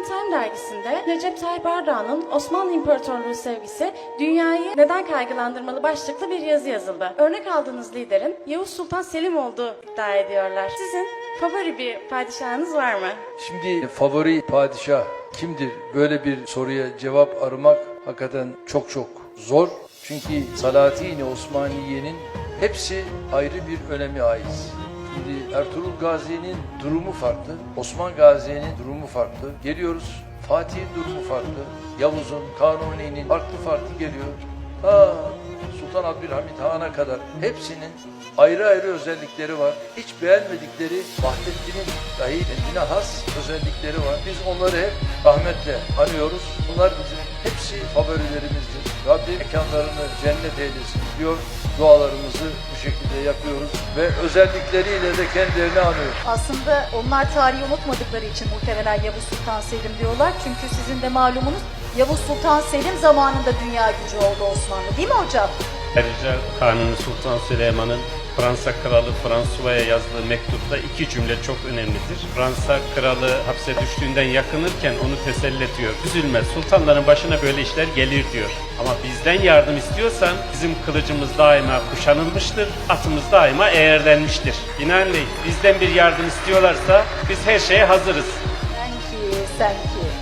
Modern Time dergisinde Recep Tayyip Erdoğan'ın Osmanlı İmparatorluğu sevgisi dünyayı neden kaygılandırmalı başlıklı bir yazı yazıldı. Örnek aldığınız liderin Yavuz Sultan Selim olduğu iddia ediyorlar. Sizin favori bir padişahınız var mı? Şimdi favori padişah kimdir? Böyle bir soruya cevap aramak hakikaten çok çok zor. Çünkü Salatini Osmaniye'nin hepsi ayrı bir önemi ait. Şimdi Ertuğrul Gazi'nin durumu farklı, Osman Gazi'nin durumu farklı. Geliyoruz Fatih'in durumu farklı, Yavuz'un, Kanuni'nin farklı farklı geliyor. Ta Sultan Abdülhamit Han'a kadar hepsinin ayrı ayrı özellikleri var. Hiç beğenmedikleri Vahdettin'in dahi kendine has özellikleri var. Biz onları hep rahmetle anıyoruz. Bunlar bizim hepsi favorilerimizdir. Rabbim mekanlarını cennet eylesin diyor. Dualarımızı bu şekilde yapıyoruz ve özellikleriyle de kendilerini anıyoruz. Aslında onlar tarihi unutmadıkları için muhtemelen Yavuz Sultan Selim diyorlar. Çünkü sizin de malumunuz Yavuz Sultan Selim zamanında dünya gücü oldu Osmanlı değil mi hocam? Ayrıca Kanuni Sultan Süleyman'ın Fransa Kralı François'a yazdığı mektupta iki cümle çok önemlidir. Fransa Kralı hapse düştüğünden yakınırken onu teselli ediyor. Üzülme sultanların başına böyle işler gelir diyor. Ama bizden yardım istiyorsan bizim kılıcımız daima kuşanılmıştır, atımız daima eğerlenmiştir. Binaenaleyh bizden bir yardım istiyorlarsa biz her şeye hazırız. Sen ki, sen ki.